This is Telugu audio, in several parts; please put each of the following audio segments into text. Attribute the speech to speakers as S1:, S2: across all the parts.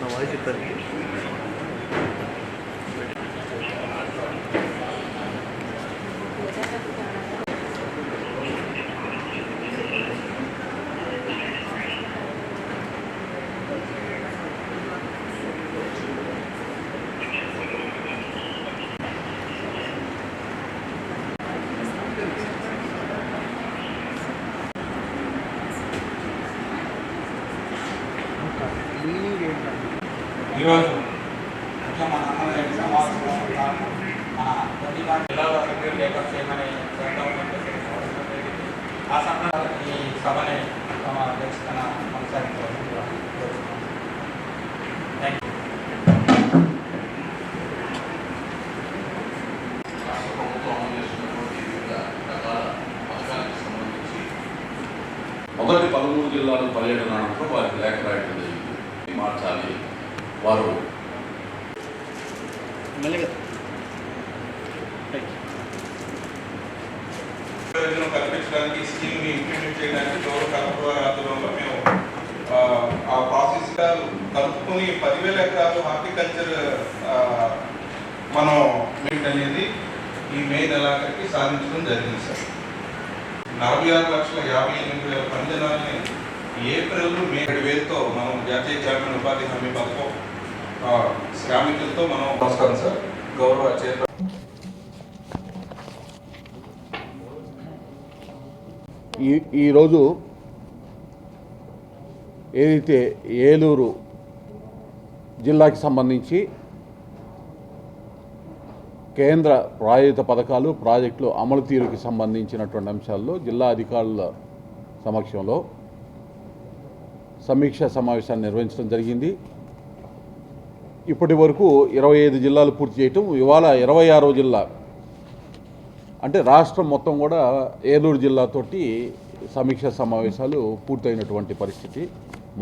S1: నా వాయిస్ ఇస్తాను Thank. ఈరోజు ముఖ్యంగా మన అన్నదాని సమావేశంలో భాగంగా మన ప్రతిభా జిల్లాలో సభ్యులు లేఖ చేయమని గవర్నమెంట్ తెలియజేయడం జరిగింది. ఆ సందర్భంగా ఈ సభని తమ అధ్యక్షతన కొనసాగించవలసిందిగా కోరుతున్నాను. Thank you.
S2: రాష్ట్ర ప్రభుత్వం అమలు చేస్తున్నటువంటి వివిధ రకాల పథకాలకు సంబంధించి మొదటి పదమూడు జిల్లాల పర్యటన అనంతరం వారికి లేఖ రాయడం జరిగింది మార్చాలి వారు
S3: ప్రయోజనం కల్పించడానికి స్కీమ్ని స్కీమ్ ఇంప్లిమెంట్ చేయడానికి గౌరవ కలెక్టర్ ఆధ్వర్యంలో మేము ఆ, ఆ ప్రాసెస్ కలుపుకొని పదివేల ఎకరాలు హార్టికల్చర్ మనం అనేది ఈ మే నెలాఖరికి సాధించడం జరిగింది సార్. నలభై ఆరు లక్షల యాభై ఎనిమిది వేల పంజనాలని ఏప్రిల్ మే ఏడు వేలతో మనం జాతీయ గ్రామీణ ఉపాధి హామీ పథకం శ్రామికులతో మనం నమస్కారం సార్. గౌరవ చేత
S4: ఈ ఈరోజు ఏదైతే ఏలూరు జిల్లాకి సంబంధించి కేంద్ర ప్రాయోజిత పథకాలు ప్రాజెక్టులు అమలు తీరుకి సంబంధించినటువంటి అంశాల్లో జిల్లా అధికారుల సమక్షంలో సమీక్షా సమావేశాన్ని నిర్వహించడం జరిగింది. ఇప్పటి వరకు ఇరవై ఐదు జిల్లాలు పూర్తి చేయటం ఇవాళ ఇరవై ఆరో జిల్లా. అంటే రాష్ట్రం మొత్తం కూడా ఏలూరు జిల్లాతోటి సమీక్ష సమావేశాలు పూర్తయినటువంటి పరిస్థితి.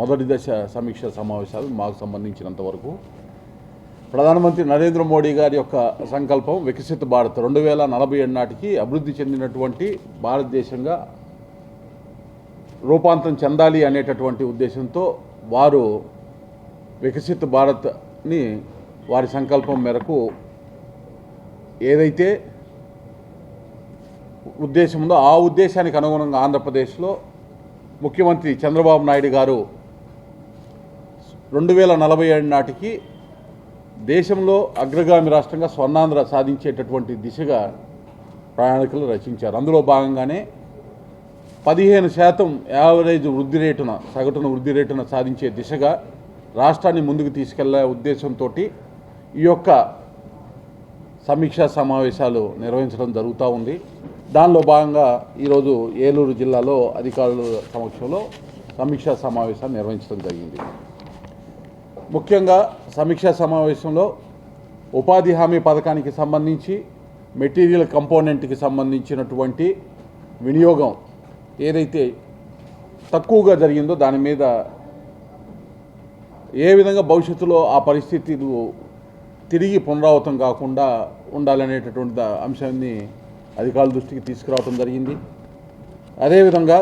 S4: మొదటి దశ సమీక్ష సమావేశాలు మాకు సంబంధించినంత వరకు. ప్రధానమంత్రి నరేంద్ర మోడీ గారి యొక్క సంకల్పం వికసిత భారత్ రెండు వేల నలభై ఏడు నాటికి అభివృద్ధి చెందినటువంటి భారతదేశంగా రూపాంతరం చెందాలి అనేటటువంటి ఉద్దేశంతో వారు వికసిత భారత్ ని వారి సంకల్పం మేరకు ఏదైతే ఉద్దేశం ఉందో ఆ ఉద్దేశానికి అనుగుణంగా ఆంధ్రప్రదేశ్లో ముఖ్యమంత్రి చంద్రబాబు నాయుడు గారు రెండు వేల నలభై ఏడు నాటికి దేశంలో అగ్రగామి రాష్ట్రంగా స్వర్ణాంధ్ర సాధించేటటువంటి దిశగా ప్రణాళికలు రచించారు. అందులో భాగంగానే పదిహేను శాతం యావరేజ్ వృద్ధి రేటున సగటున వృద్ధి రేటున సాధించే దిశగా రాష్ట్రాన్ని ముందుకు తీసుకెళ్ళే ఉద్దేశంతో ఈ యొక్క సమీక్షా సమావేశాలు నిర్వహించడం జరుగుతూ ఉంది. దానిలో భాగంగా ఈరోజు ఏలూరు జిల్లాలో అధికారుల సమక్షంలో సమీక్షా సమావేశాన్ని నిర్వహించడం జరిగింది. ముఖ్యంగా సమీక్షా సమావేశంలో ఉపాధి హామీ పథకానికి సంబంధించి మెటీరియల్ కంపోనెంట్కి సంబంధించినటువంటి వినియోగం ఏదైతే తక్కువగా జరిగిందో దాని మీద ఏ విధంగా భవిష్యత్తులో ఆ పరిస్థితులు తిరిగి పునరావృతం కాకుండా ఉండాలనేటటువంటి అంశాన్ని అధికారుల దృష్టికి తీసుకురావడం జరిగింది. అదేవిధంగా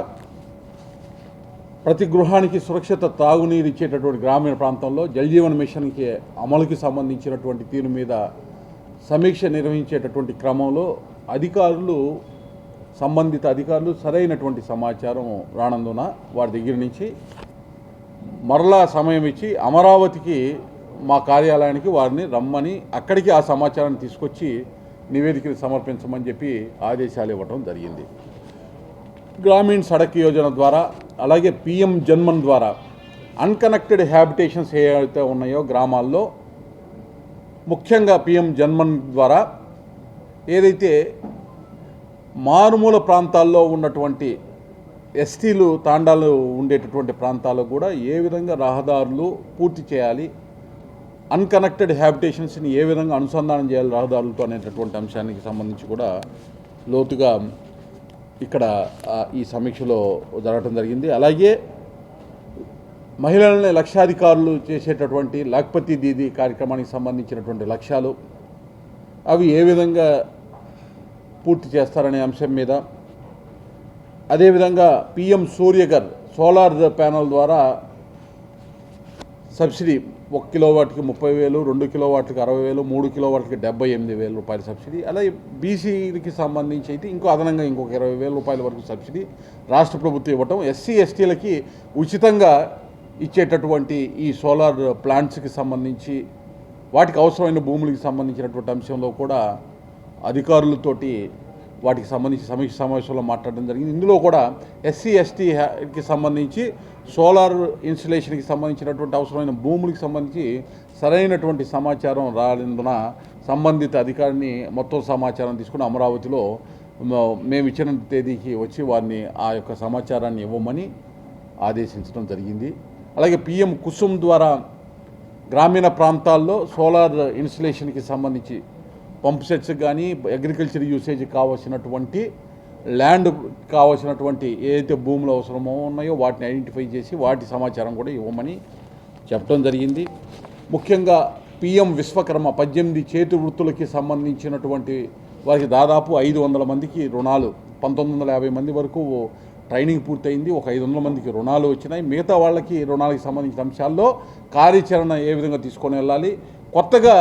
S4: ప్రతి గృహానికి సురక్షిత తాగునీరు ఇచ్చేటటువంటి గ్రామీణ ప్రాంతంలో జలజీవన మిషన్కి అమలుకి సంబంధించినటువంటి తీరు మీద సమీక్ష నిర్వహించేటటువంటి క్రమంలో అధికారులు సంబంధిత అధికారులు సరైనటువంటి సమాచారం రానందున వారి దగ్గర నుంచి మరలా సమయం ఇచ్చి అమరావతికి మా కార్యాలయానికి వారిని రమ్మని అక్కడికి ఆ సమాచారాన్ని తీసుకొచ్చి నివేదికను సమర్పించమని చెప్పి ఆదేశాలు ఇవ్వడం జరిగింది. గ్రామీణ సడక్ యోజన ద్వారా అలాగే పిఎం జన్మన్ ద్వారా అన్కనెక్టెడ్ హ్యాబిటేషన్స్ ఏవైతే ఉన్నాయో గ్రామాల్లో ముఖ్యంగా పిఎం జన్మన్ ద్వారా ఏదైతే మారుమూల ప్రాంతాల్లో ఉన్నటువంటి ఎస్టీలు తాండాలు ఉండేటటువంటి ప్రాంతాల్లో కూడా ఏ విధంగా రహదారులు పూర్తి చేయాలి అన్కనెక్టెడ్ హ్యాబిటేషన్స్ని ఏ విధంగా అనుసంధానం చేయాలి రహదారులతో అనేటటువంటి అంశానికి సంబంధించి కూడా లోతుగా ఇక్కడ ఈ సమీక్షలో జరగటం జరిగింది. అలాగే మహిళలని లక్షాధికారులు చేసేటటువంటి లక్పతి దీది కార్యక్రమానికి సంబంధించినటువంటి లక్ష్యాలు అవి ఏ విధంగా పూర్తి చేస్తారనే అంశం మీద అదేవిధంగా పిఎం సూర్యగర్ సోలార్ ప్యానల్ ద్వారా సబ్సిడీ ఒక కిలోవాట్కి ముప్పై వేలు రెండు కిలోవాట్లకి అరవై వేలు మూడు కిలోవాట్లకి డెబ్బై ఎనిమిది వేల రూపాయల సబ్సిడీ. అలాగే బీసీలకి సంబంధించి అయితే ఇంకో అదనంగా ఇంకొక ఇరవై వేల రూపాయల వరకు సబ్సిడీ రాష్ట్ర ప్రభుత్వం ఇవ్వటం ఎస్సీ ఎస్టీలకి ఉచితంగా ఇచ్చేటటువంటి ఈ సోలార్ ప్లాంట్స్కి సంబంధించి వాటికి అవసరమైన భూములకి సంబంధించినటువంటి అంశంలో కూడా అధికారులతోటి వాటికి సంబంధించి సమీక్ష సమావేశంలో మాట్లాడడం జరిగింది. ఇందులో కూడా ఎస్సీ ఎస్టీకి సంబంధించి సోలార్ ఇన్స్టలేషన్కి సంబంధించినటువంటి అవసరమైన భూములకి సంబంధించి సరైనటువంటి సమాచారం రానందున సంబంధిత అధికారిని మొత్తం సమాచారం తీసుకుని అమరావతిలో మేము ఇచ్చిన తేదీకి వచ్చి వారిని ఆ యొక్క సమాచారాన్ని ఇవ్వమని ఆదేశించడం జరిగింది. అలాగే పిఎం కుసుమ్ ద్వారా గ్రామీణ ప్రాంతాల్లో సోలార్ ఇన్స్టలేషన్కి సంబంధించి పంప్ సెట్స్ కానీ అగ్రికల్చర్ యూసేజ్ కావాల్సినటువంటి ల్యాండ్ కావాల్సినటువంటి ఏదైతే భూములు అవసరమో ఉన్నాయో వాటిని ఐడెంటిఫై చేసి వాటి సమాచారం కూడా ఇవ్వమని చెప్పడం జరిగింది. ముఖ్యంగా పిఎం విశ్వకర్మ పద్దెనిమిది చేతి వృత్తులకి సంబంధించినటువంటి వారికి దాదాపు ఐదు వందల మందికి రుణాలు పంతొమ్మిది వందల యాభై మంది వరకు ట్రైనింగ్ పూర్తయింది. ఒక ఐదు వందల మందికి రుణాలు వచ్చినాయి. మిగతా వాళ్ళకి రుణాలకు సంబంధించిన అంశాల్లో కార్యాచరణ ఏ విధంగా తీసుకొని వెళ్ళాలి? కొత్తగా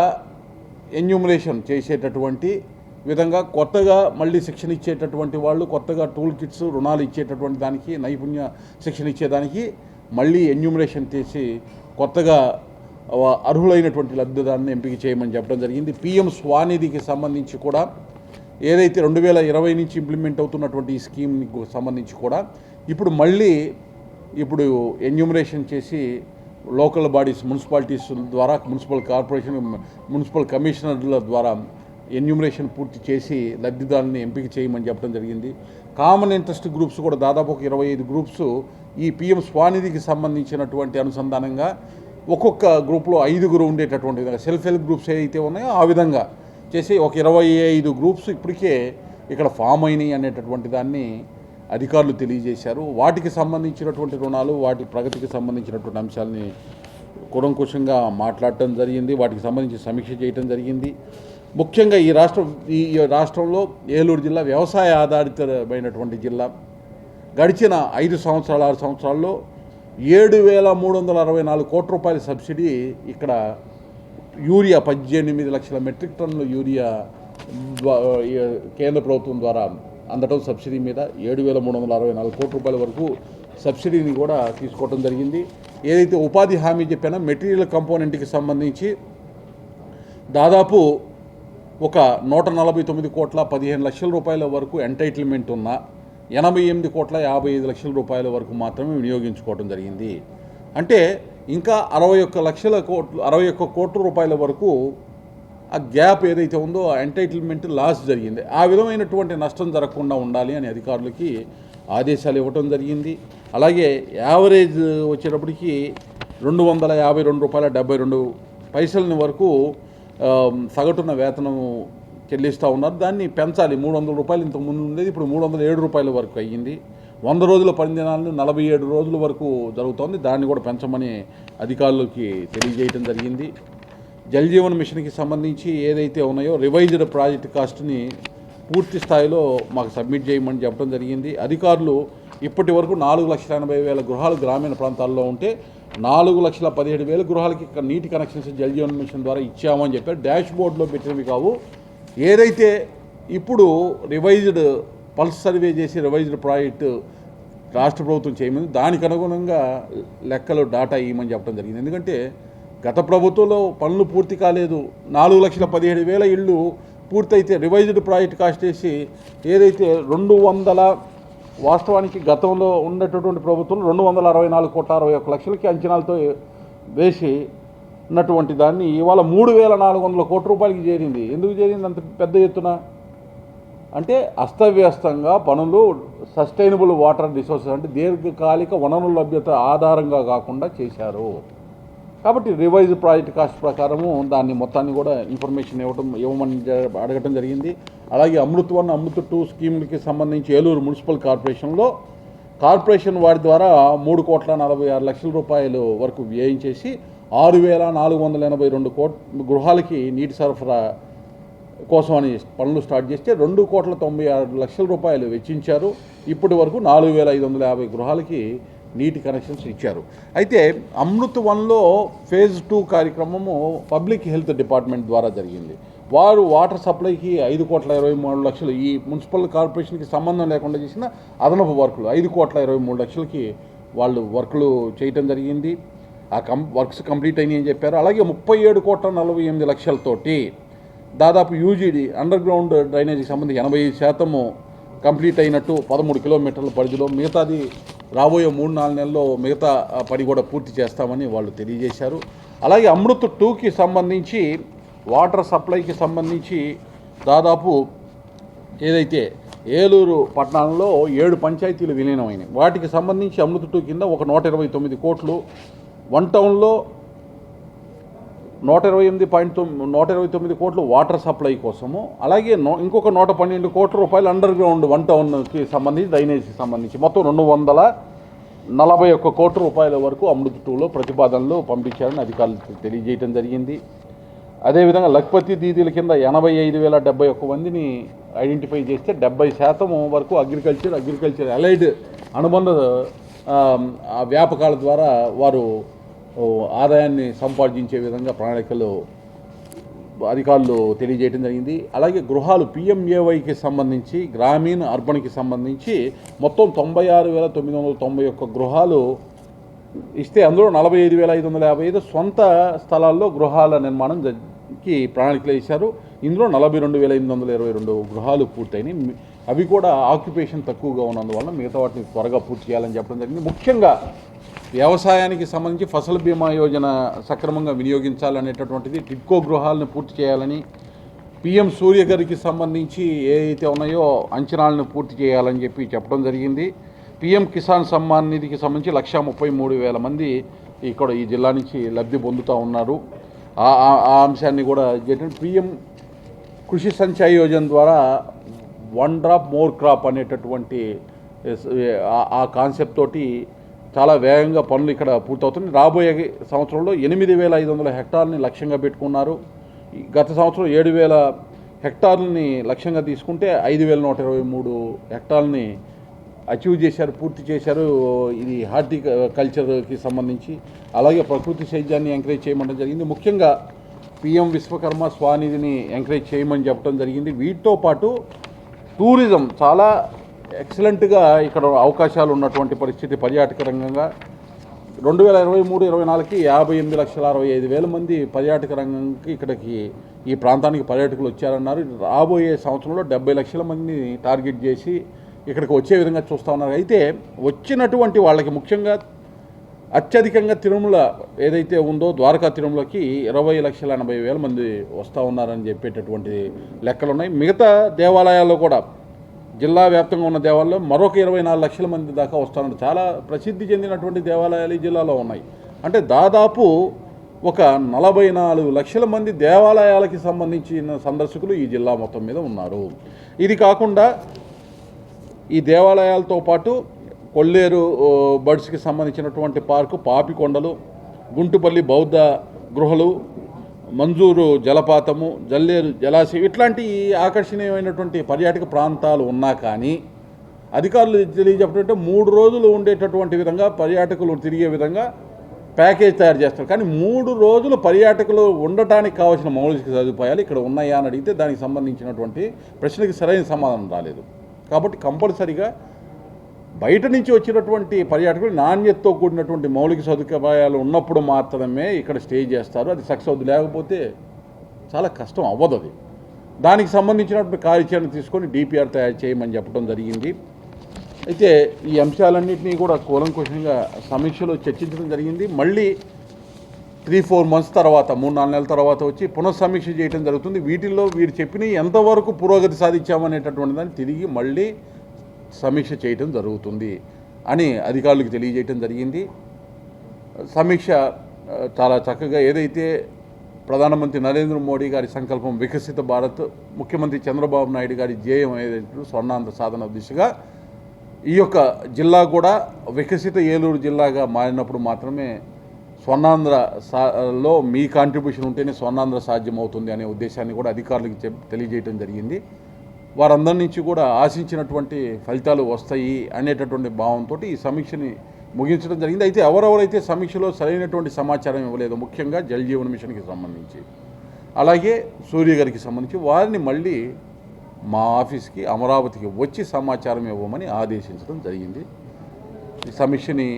S4: ఎన్యూమరేషన్ చేసేటటువంటి విధంగా కొత్తగా మళ్ళీ శిక్షణ ఇచ్చేటటువంటి వాళ్ళు కొత్తగా టూల్ కిట్స్ రుణాలు ఇచ్చేటటువంటి దానికి నైపుణ్య శిక్షణ ఇచ్చేదానికి మళ్ళీ ఎన్యూమరేషన్ చేసి కొత్తగా అర్హులైనటువంటి లబ్ధిదారుని ఎంపిక చేయమని చెప్పడం జరిగింది. పిఎం స్వానిధికి సంబంధించి కూడా ఏదైతే రెండు వేల ఇరవై నుంచి ఇంప్లిమెంట్ అవుతున్నటువంటి ఈ స్కీమ్కి సంబంధించి కూడా ఇప్పుడు మళ్ళీ ఇప్పుడు ఎన్యూమరేషన్ చేసి లోకల్ బాడీస్ మున్సిపాలిటీస్ ద్వారా మున్సిపల్ కార్పొరేషన్ మున్సిపల్ కమిషనర్ల ద్వారా ఎన్యూమరేషన్ పూర్తి చేసి లబ్ధిదారుని ఎంపిక చేయమని చెప్పడం జరిగింది. కామన్ ఇంట్రెస్ట్ గ్రూప్స్ కూడా దాదాపు ఒక ఇరవై ఐదు గ్రూప్స్ ఈ పిఎం స్వానిధికి సంబంధించినటువంటి అనుసంధానంగా ఒక్కొక్క గ్రూప్లో ఐదుగురు ఉండేటటువంటి విధంగా సెల్ఫ్ హెల్ప్ గ్రూప్స్ ఏవైతే ఉన్నాయో ఆ విధంగా చేసి ఒక ఇరవై ఐదు గ్రూప్స్ ఇప్పటికే ఇక్కడ ఫామ్ అయినాయి అనేటటువంటి దాన్ని అధికారులు తెలియజేశారు. వాటికి సంబంధించినటువంటి రుణాలు వాటి ప్రగతికి సంబంధించినటువంటి అంశాలని కులంకుశంగా మాట్లాడటం జరిగింది. వాటికి సంబంధించి సమీక్ష చేయటం జరిగింది. ముఖ్యంగా ఈ రాష్ట్రం ఈ రాష్ట్రంలో ఏలూరు జిల్లా వ్యవసాయ ఆధారితమైనటువంటి జిల్లా. గడిచిన ఐదు సంవత్సరాలు ఆరు సంవత్సరాల్లో ఏడు వేల మూడు వందల అరవై నాలుగు కోట్ల రూపాయల సబ్సిడీ ఇక్కడ యూరియా పద్దెనిమిది లక్షల మెట్రిక్ టన్నుల యూరియా కేంద్ర ప్రభుత్వం ద్వారా అందటం సబ్సిడీ మీద ఏడు వేల మూడు వందల అరవై నాలుగు కోట్ల రూపాయల వరకు సబ్సిడీని కూడా తీసుకోవడం జరిగింది. ఏదైతే ఉపాధి హామీ చెప్పానో మెటీరియల్ కంపోనెంట్కి సంబంధించి దాదాపు ఒక నూట నలభై తొమ్మిది కోట్ల పదిహేను లక్షల రూపాయల వరకు ఎంటైటిల్మెంట్ ఉన్న ఎనభై ఎనిమిది కోట్ల యాభై ఐదు లక్షల రూపాయల వరకు మాత్రమే వినియోగించుకోవడం జరిగింది. అంటే ఇంకా అరవై ఒక్క లక్షల కోట్లు అరవై ఒక్క కోట్ల రూపాయల వరకు ఆ గ్యాప్ ఏదైతే ఉందో ఆ ఎంటైటిల్మెంట్ లాస్ జరిగింది. ఆ విధమైనటువంటి నష్టం జరగకుండా ఉండాలి అని అధికారులకి ఆదేశాలు ఇవ్వటం జరిగింది. అలాగే యావరేజ్ వచ్చేటప్పటికి రెండు వందల యాభై రెండు రూపాయల డెబ్బై రెండు పైసలని వరకు సగటున వేతనం చెల్లిస్తూ ఉన్నారు. దాన్ని పెంచాలి. మూడు వందల రూపాయలు ఇంతకు ముందు ఉండేది. ఇప్పుడు మూడు వందల ఏడు రూపాయల వరకు అయ్యింది. వంద రోజుల పనిదినాలను నలభై ఏడు రోజుల వరకు జరుగుతోంది. దాన్ని కూడా పెంచమని అధికారులకి తెలియజేయటం జరిగింది. జల్ జీవన్ మిషన్కి సంబంధించి ఏదైతే ఉన్నాయో రివైజ్డ్ ప్రాజెక్ట్ కాస్ట్ని పూర్తి స్థాయిలో మాకు సబ్మిట్ చేయమని చెప్పడం జరిగింది. అధికారులు ఇప్పటి వరకు నాలుగు లక్షల ఎనభై వేల గృహాలు గ్రామీణ ప్రాంతాల్లో ఉంటే నాలుగు లక్షల పదిహేడు వేల గృహాలకి నీటి కనెక్షన్స్ జల్ జీవన్ మిషన్ ద్వారా ఇచ్చామని చెప్పారు. డాష్ బోర్డులో పెట్టినవి కావు. ఏదైతే ఇప్పుడు రివైజ్డ్ పల్స్ సర్వే చేసి రివైజ్డ్ ప్రాజెక్టు రాష్ట్ర ప్రభుత్వం చేయమని దానికి అనుగుణంగా లెక్కలు డాటా ఇవ్వమని చెప్పడం జరిగింది. ఎందుకంటే గత ప్రభుత్వంలో పనులు పూర్తి కాలేదు. నాలుగు లక్షల పదిహేడు వేల ఇళ్ళు పూర్తయితే రివైజ్డ్ ప్రాజెక్ట్ కాస్ట్ వేసి ఏదైతే రెండు వందల వాస్తవానికి గతంలో ఉన్నటువంటి ప్రభుత్వం రెండు వందల అరవై నాలుగు కోట్ల అరవై ఒక్క లక్షలకి అంచనాలతో వేసి ఉన్నటువంటి దాన్ని ఇవాళ మూడు వేల నాలుగు వందల కోట్ల రూపాయలకి చేరింది. ఎందుకు చేరింది? అంత పెద్ద ఎత్తున? అంటే అస్తవ్యస్తంగా పనులు సస్టైనబుల్ వాటర్ రిసోర్సెస్ అంటే దీర్ఘకాలిక వనరుల లభ్యత ఆధారంగా కాకుండా చేశారు. కాబట్టి రివైజ్ ప్రాజెక్ట్ కాస్ట్ ప్రకారము దాన్ని మొత్తాన్ని కూడా ఇన్ఫర్మేషన్ ఇవ్వడం ఇవ్వమని అడగటం జరిగింది. అలాగే అమృత్ వన్ అమృత్ టూ స్కీములకి సంబంధించి ఏలూరు మున్సిపల్ కార్పొరేషన్లో కార్పొరేషన్ వారి ద్వారా మూడు కోట్ల నలభై ఆరు లక్షల రూపాయలు వరకు వ్యయం చేసి ఆరు వేల నాలుగు వందల ఎనభై రెండు కోట్ గృహాలకి నీటి సరఫరా కోసమని పనులు స్టార్ట్ చేస్తే రెండు కోట్ల తొంభై ఆరు లక్షల రూపాయలు వెచ్చించారు. ఇప్పటి వరకు నాలుగు వేల ఐదు వందల యాభై గృహాలకి నీటి కనెక్షన్స్ ఇచ్చారు. అయితే అమృత్ వన్లో ఫేజ్ టూ కార్యక్రమము పబ్లిక్ హెల్త్ డిపార్ట్మెంట్ ద్వారా జరిగింది. వారు వాటర్ సప్లైకి ఐదు కోట్ల ఇరవై మూడు లక్షలు ఈ మున్సిపల్ కార్పొరేషన్కి సంబంధం లేకుండా చేసిన అదనపు వర్కులు ఐదు కోట్ల ఇరవై మూడు లక్షలకి వాళ్ళు వర్కులు చేయటం జరిగింది. ఆ కం వర్క్స్ కంప్లీట్ అయినాయి అని చెప్పారు. అలాగే ముప్పై ఏడు కోట్ల నలభై ఎనిమిది లక్షలతోటి దాదాపు యూజీడీ అండర్ గ్రౌండ్ డ్రైనేజీకి సంబంధించి ఎనభై ఐదు శాతము కంప్లీట్ అయినట్టు పదమూడు కిలోమీటర్ల పరిధిలో మిగతాది రాబోయే మూడు నాలుగు నెలల్లో మిగతా పని కూడా పూర్తి చేస్తామని వాళ్ళు తెలియజేశారు. అలాగే అమృత్ టూకి సంబంధించి వాటర్ సప్లైకి సంబంధించి దాదాపు ఏదైతే ఏలూరు పట్టణంలో ఏడు పంచాయతీలు విలీనమైనవి. వాటికి సంబంధించి అమృత టూ కింద ఒక నూట ఇరవై తొమ్మిది కోట్లు వన్ టౌన్లో నూట ఇరవై ఎనిమిది పాయింట్ తొమ్మిది నూట ఇరవై తొమ్మిది కోట్లు వాటర్ సప్లై కోసము. అలాగే నో ఇంకొక నూట పన్నెండు కోట్ల రూపాయలు అండర్ గ్రౌండ్ వన్ టౌన్కి సంబంధించి డ్రైనేజీకి సంబంధించి. మొత్తం రెండు వందల నలభై ఒక్క కోట్ల రూపాయల వరకు అమృత్ టూలో ప్రతిపాదనలు పంపించారని అధికారులు తెలియజేయడం జరిగింది. అదేవిధంగా లక్పతి దీదీల కింద ఎనభై ఐదు వేల డెబ్బై ఒక్క మందిని ఐడెంటిఫై చేస్తే డెబ్బై శాతం వరకు అగ్రికల్చర్ అగ్రికల్చర్ అలైడ్ అనుబంధ వ్యాపకాల ద్వారా వారు ఆదాయాన్ని సంపాదించే విధంగా ప్రణాళికలు అధికారులు తెలియజేయడం జరిగింది. అలాగే గృహాలు పిఎంఏవైకి సంబంధించి గ్రామీణ అర్బన్కి సంబంధించి మొత్తం తొంభై ఆరు వేల తొమ్మిది వందల తొంభై ఒక్క గృహాలు ఇస్తే అందులో నలభై ఐదు వేల ఐదు వందల యాభై ఐదు సొంత స్థలాల్లో గృహాల నిర్మాణం కి ప్రణాళికలు వేశారు. ఇందులో నలభై రెండు వేల ఎనిమిది వందల ఇరవై రెండు గృహాలు పూర్తయినాయి. అవి కూడా ఆక్యుపేషన్ తక్కువగా ఉన్నందువల్ల మిగతా వాటిని త్వరగా పూర్తి చేయాలని చెప్పడం జరిగింది. ముఖ్యంగా వ్యవసాయానికి సంబంధించి ఫసల్ బీమా యోజన సక్రమంగా వినియోగించాలనేటటువంటిది టిడ్కో గృహాలను పూర్తి చేయాలని పిఎం సూర్య గారికి సంబంధించి ఏదైతే ఉన్నాయో అంచనాలను పూర్తి చేయాలని చెప్పి చెప్పడం జరిగింది. పిఎం కిసాన్ సమ్మాన్ నిధికి సంబంధించి లక్షా ముప్పై మూడు వేల మంది ఇక్కడ ఈ జిల్లా నుంచి లబ్ధి పొందుతూ ఉన్నారు. ఆ- ఆ అంశాన్ని కూడా పిఎం కృషి సంచయ్ యోజన ద్వారా వన్ డ్రాప్ మోర్ క్రాప్ అనేటటువంటి ఆ కాన్సెప్ట్ తోటి చాలా వేగంగా పనులు ఇక్కడ పూర్తవుతుంది రాబోయే సంవత్సరంలో ఎనిమిది వేల ఐదు వందల హెక్టార్ని లక్ష్యంగా పెట్టుకున్నారు. గత సంవత్సరం ఏడు వేల హెక్టార్లని లక్ష్యంగా తీసుకుంటే ఐదు వేల నూట ఇరవై మూడు హెక్టార్లని అచీవ్ చేశారు పూర్తి చేశారు. ఇది హార్టికల్చర్కి సంబంధించి అలాగే ప్రకృతి సేద్యాన్ని ఎంకరేజ్ చేయమడం జరిగింది. ముఖ్యంగా పిఎం విశ్వకర్మ స్వానిధిని ఎంకరేజ్ చేయమని చెప్పడం జరిగింది. వీటితో పాటు టూరిజం చాలా ఎక్సలెంట్గా ఇక్కడ అవకాశాలు ఉన్నటువంటి పరిస్థితి పర్యాటక రంగంగా. రెండు వేల ఇరవై మూడు ఇరవై నాలుగుకి యాభై ఎనిమిది లక్షల అరవై ఐదు వేల మంది పర్యాటక రంగంకి ఇక్కడికి ఈ ప్రాంతానికి పర్యాటకులు వచ్చారన్నారు. రాబోయే సంవత్సరంలో డెబ్బై లక్షల మందిని టార్గెట్ చేసి ఇక్కడికి వచ్చే విధంగా చూస్తూ ఉన్నారు. అయితే వచ్చినటువంటి వాళ్ళకి ముఖ్యంగా అత్యధికంగా తిరుమల ఏదైతే ఉందో ద్వారకా తిరుమలకి ఇరవై లక్షల ఎనభై వేల మంది వస్తూ ఉన్నారని చెప్పేటటువంటి లెక్కలు ఉన్నాయి మిగతా దేవాలయాల్లో కూడా జిల్లా వ్యాప్తంగా ఉన్న దేవాలయాల్లో మరొక ఇరవై నాలుగు లక్షల మంది దాకా వస్తున్నారు చాలా ప్రసిద్ధి చెందినటువంటి దేవాలయాలు ఈ జిల్లాలో ఉన్నాయి. అంటే దాదాపు ఒక నలభై నాలుగు లక్షల మంది దేవాలయాలకి సంబంధించిన సందర్శకులు ఈ జిల్లా మొత్తం మీద ఉన్నారు. ఇది కాకుండా ఈ దేవాలయాలతో పాటు కొల్లేరు బర్డ్స్కి సంబంధించినటువంటి పార్కు పాపికొండలు గుంటుపల్లి బౌద్ధ గృహలు మంజూరు జలపాతము జల్లేరు జలాశయం ఇట్లాంటి ఆకర్షణీయమైనటువంటి పర్యాటక ప్రాంతాలు ఉన్నా కానీ అధికారులు తెలియజెప్పటంటే మూడు రోజులు ఉండేటటువంటి విధంగా పర్యాటకులు తిరిగే విధంగా ప్యాకేజ్ తయారు చేస్తారు. కానీ మూడు రోజులు పర్యాటకులు ఉండటానికి కావాల్సిన మౌలిక సదుపాయాలు ఇక్కడ ఉన్నాయా అని అడిగితే దానికి సంబంధించినటువంటి ప్రశ్నకి సరైన సమాధానం రాలేదు. కాబట్టి కంపల్సరిగా బయట నుంచి వచ్చినటువంటి పర్యాటకులు నాణ్యతతో కూడినటువంటి మౌలిక సదుపాయాలు ఉన్నప్పుడు మాత్రమే ఇక్కడ స్టే చేస్తారు. అది సక్సెస్ అవుతుంది లేకపోతే చాలా కష్టం అవ్వదు అది. దానికి సంబంధించినటువంటి కార్యాచరణ తీసుకొని డిపిఆర్ తయారు చేయమని చెప్పడం జరిగింది. అయితే ఈ అంశాలన్నింటినీ కూడా కూలంకుషంగా సమీక్షలో చర్చించడం జరిగింది. మళ్ళీ త్రీ ఫోర్ మంత్స్ తర్వాత మూడు నాలుగు నెలల తర్వాత వచ్చి పునఃసమీక్ష చేయడం జరుగుతుంది. వీటిల్లో వీరు చెప్పిన ఎంతవరకు పురోగతి సాధించామనేటటువంటి దాన్ని తిరిగి మళ్ళీ సమీక్ష చేయటం జరుగుతుంది అని అధికారులకు తెలియజేయటం జరిగింది. సమీక్ష చాలా చక్కగా ఏదైతే ప్రధానమంత్రి నరేంద్ర మోడీ గారి సంకల్పం వికసిత భారత్ ముఖ్యమంత్రి చంద్రబాబు నాయుడు గారి ధ్యేయం ఏదైతే స్వర్ణాంధ్ర సాధన దిశగా ఈ యొక్క జిల్లా కూడా వికసిత ఏలూరు జిల్లాగా మారినప్పుడు మాత్రమే స్వర్ణాంధ్ర సాలో మీ కాంట్రిబ్యూషన్ ఉంటేనే స్వర్ణాంధ్ర సాధ్యమవుతుంది అనే ఉద్దేశాన్ని కూడా అధికారులకు తెలియజేయడం జరిగింది. వారందరి నుంచి కూడా ఆశించినటువంటి ఫలితాలు వస్తాయి అనేటటువంటి భావంతో ఈ సమీక్షని ముగించడం జరిగింది. అయితే ఎవరెవరైతే సమీక్షలో సరైనటువంటి సమాచారం ఇవ్వలేదు ముఖ్యంగా జల్ జీవన మిషన్కి సంబంధించి అలాగే సూర్య గారికి సంబంధించి వారిని మళ్ళీ మా ఆఫీస్కి అమరావతికి వచ్చి సమాచారం ఇవ్వమని ఆదేశించడం జరిగింది. ఈ సమీక్షని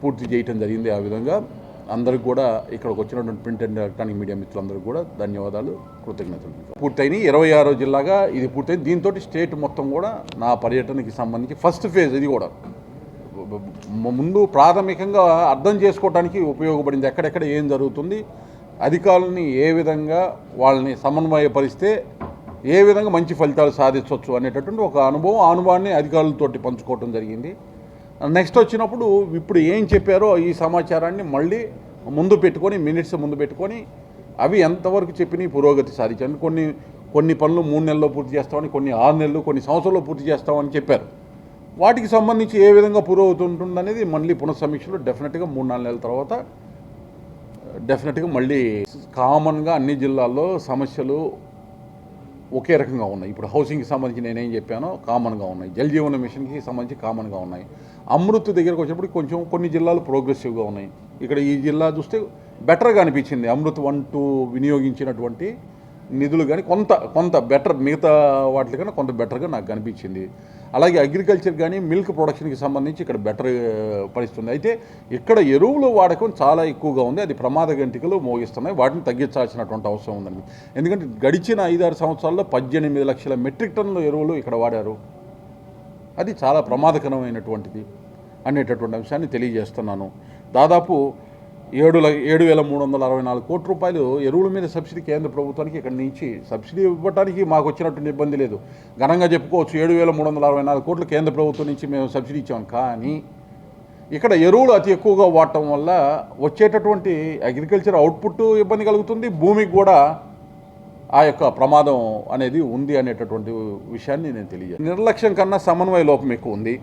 S4: పూర్తి చేయటం జరిగింది ఆ విధంగా. అందరికి కూడా ఇక్కడికి వచ్చినటువంటి ప్రింట్ అండ్ ఎలక్ట్రానిక్ మీడియా మిత్రులందరికీ కూడా ధన్యవాదాలు కృతజ్ఞతలు. పూర్తయినాయి. ఇరవై ఆరో జిల్లాగా ఇది పూర్తయింది. దీంతో స్టేట్ మొత్తం కూడా నా పర్యటనకి సంబంధించి ఫస్ట్ ఫేజ్ ఇది కూడా. ముందు ప్రాథమికంగా అర్థం చేసుకోవడానికి ఉపయోగపడింది. ఎక్కడెక్కడ ఏం జరుగుతుంది అధికారులని ఏ విధంగా వాళ్ళని సమన్వయపరిస్తే ఏ విధంగా మంచి ఫలితాలు సాధించవచ్చు అనేటటువంటి ఒక అనుభవం ఆ అనుభవాన్ని అధికారులతోటి పంచుకోవటం జరిగింది. నెక్స్ట్ వచ్చినప్పుడు ఇప్పుడు ఏం చెప్పారో ఈ సమాచారాన్ని మళ్ళీ ముందు పెట్టుకొని మినిట్స్ ముందు పెట్టుకొని అవి ఎంతవరకు చెప్పినాయి పురోగతి సాధించాను కొన్ని కొన్ని పనులు మూడు నెలల్లో పూర్తి చేస్తామని కొన్ని ఆరు నెలలు కొన్ని సంవత్సరాల్లో పూర్తి చేస్తామని చెప్పారు. వాటికి సంబంధించి ఏ విధంగా పురోగతి ఉంటుందనేది మళ్ళీ పునఃసమీక్షలు డెఫినెట్గా మూడు నాలుగు నెలల తర్వాత డెఫినెట్గా మళ్ళీ కామన్గా అన్ని జిల్లాల్లో సమస్యలు ఒకే రకంగా ఉన్నాయి. ఇప్పుడు హౌసింగ్కి సంబంధించి నేనేం చెప్పానో కామన్గా ఉన్నాయి. జల్ జీవన మిషన్కి సంబంధించి కామన్గా ఉన్నాయి. అమృత్ దగ్గరకు వచ్చినప్పుడు కొంచెం కొన్ని జిల్లాలు ప్రోగ్రెసివ్గా ఉన్నాయి. ఇక్కడ ఈ జిల్లా చూస్తే బెటర్గా అనిపించింది. అమృత్ వన్ టూ వినియోగించినటువంటి నిధులు కానీ కొంత కొంత బెటర్ మిగతా వాటికన్నా కొంత బెటర్గా నాకు కనిపించింది అలాగే అగ్రికల్చర్ కానీ మిల్క్ ప్రొడక్షన్కి సంబంధించి ఇక్కడ బెటర్ పరిస్థితి అయితే ఇక్కడ ఎరువులు వాడకం చాలా ఎక్కువగా ఉంది. అది ప్రమాద గంటికలు మోగిస్తున్నాయి. వాటిని తగ్గించాల్సినటువంటి అవసరం ఉందండి ఎందుకంటే గడిచిన ఐదారు సంవత్సరాల్లో పద్దెనిమిది లక్షల మెట్రిక్ టన్నుల ఎరువులు ఇక్కడ వాడారు. అది చాలా ప్రమాదకరమైనటువంటిది అనేటటువంటి అంశాన్ని తెలియజేస్తున్నాను. దాదాపు ఏడు ఏడు వేల మూడు వందల అరవై నాలుగు కోట్ల రూపాయలు ఎరువుల మీద సబ్సిడీ కేంద్ర ప్రభుత్వానికి ఇక్కడి నుంచి సబ్సిడీ ఇవ్వడానికి మాకు వచ్చినటువంటి ఇబ్బంది లేదు. ఘనంగా చెప్పుకోవచ్చు ఏడు వేల మూడు వందల అరవై నాలుగు కోట్లు కేంద్ర ప్రభుత్వం నుంచి మేము సబ్సిడీ ఇచ్చాం. కానీ ఇక్కడ ఎరువులు అతి ఎక్కువగా వాడటం వల్ల వచ్చేటటువంటి అగ్రికల్చర్ అవుట్పుట్ ఇబ్బంది కలుగుతుంది. భూమికి కూడా ఆ యొక్క ప్రమాదం అనేది ఉంది అనేటటువంటి విషయాన్ని నేను తెలియజేస్తాను నిర్లక్ష్యం కన్నా సమన్వయ లోపం ఎక్కువ ఉంది.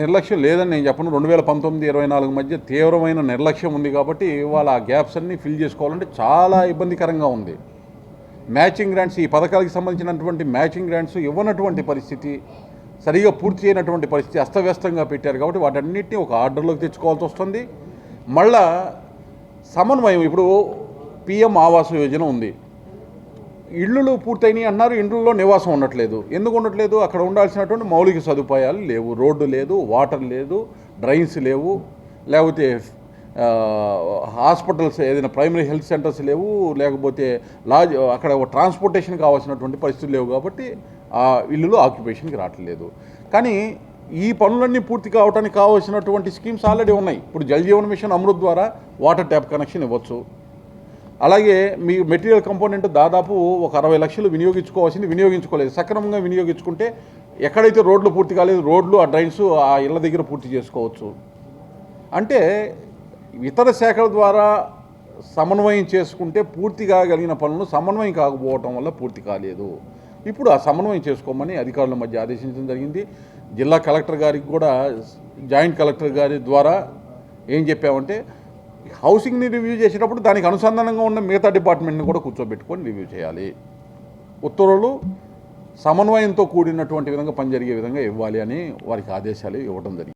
S4: నిర్లక్ష్యం లేదని నేను చెప్పను. రెండు వేల పంతొమ్మిది ఇరవై నాలుగు మధ్య తీవ్రమైన నిర్లక్ష్యం ఉంది కాబట్టి ఇవాళ ఆ గ్యాప్స్ అన్ని ఫిల్ చేసుకోవాలంటే చాలా ఇబ్బందికరంగా ఉంది. మ్యాచింగ్ గ్రాంట్స్ ఈ పథకాలకు సంబంధించినటువంటి మ్యాచింగ్ గ్రాంట్స్ ఇవ్వనటువంటి పరిస్థితి సరిగా పూర్తి అయినటువంటి పరిస్థితి అస్తవ్యస్తంగా పెట్టారు కాబట్టి వాటన్నిటిని ఒక ఆర్డర్లోకి తెచ్చుకోవాల్సి వస్తుంది. మళ్ళా సమన్వయం ఇప్పుడు పిఎం ఆవాస్ యోజన ఉంది. ఇళ్ళు పూర్తయినాయి అన్నారు ఇండ్లలో నివాసం ఉండట్లేదు. ఎందుకు ఉండట్లేదు? అక్కడ ఉండాల్సినటువంటి మౌలిక సదుపాయాలు లేవు. రోడ్డు లేదు వాటర్ లేదు డ్రైన్స్ లేవు లేకపోతే హాస్పిటల్స్ ఏదైనా ప్రైమరీ హెల్త్ సెంటర్స్ లేవు లేకపోతే లాజ్ అక్కడ ట్రాన్స్పోర్టేషన్ కావాల్సినటువంటి పరిస్థితులు లేవు కాబట్టి ఆ ఇల్లులు ఆక్యుపేషన్కి రావట్లేదు. కానీ ఈ పనులన్నీ పూర్తి కావడానికి కావాల్సినటువంటి స్కీమ్స్ ఆల్రెడీ ఉన్నాయి. ఇప్పుడు జల్ జీవన్ మిషన్ అమృత్ ద్వారా వాటర్ ట్యాప్ కనెక్షన్ ఇవ్వచ్చు. అలాగే మీ మెటీరియల్ కంపోనెంట్ దాదాపు ఒక అరవై లక్షలు వినియోగించుకోవాల్సింది వినియోగించుకోలేదు. సక్రమంగా వినియోగించుకుంటే ఎక్కడైతే రోడ్లు పూర్తి కాలేదు రోడ్లు ఆ డ్రైన్స్ ఆ ఇళ్ళ దగ్గర పూర్తి చేసుకోవచ్చు. అంటే ఇతర శాఖల ద్వారా సమన్వయం చేసుకుంటే పూర్తి కాగలిగిన పనులు సమన్వయం కాకపోవటం వల్ల పూర్తి కాలేదు. ఇప్పుడు ఆ సమన్వయం చేసుకోమని అధికారుల మధ్య ఆదేశించడం జరిగింది. జిల్లా కలెక్టర్ గారికి కూడా జాయింట్ కలెక్టర్ గారి ద్వారా ఏం చెప్పామంటే హౌసింగ్ని రివ్యూ చేసేటప్పుడు దానికి అనుసంధానంగా ఉన్న మిగతా డిపార్ట్మెంట్ని కూడా కూర్చోబెట్టుకొని రివ్యూ చేయాలి. ఉత్తర్వులు సమన్వయంతో కూడినటువంటి విధంగా పని జరిగే విధంగా ఇవ్వాలి అని వారికి ఆదేశాలు ఇవ్వడం జరిగింది.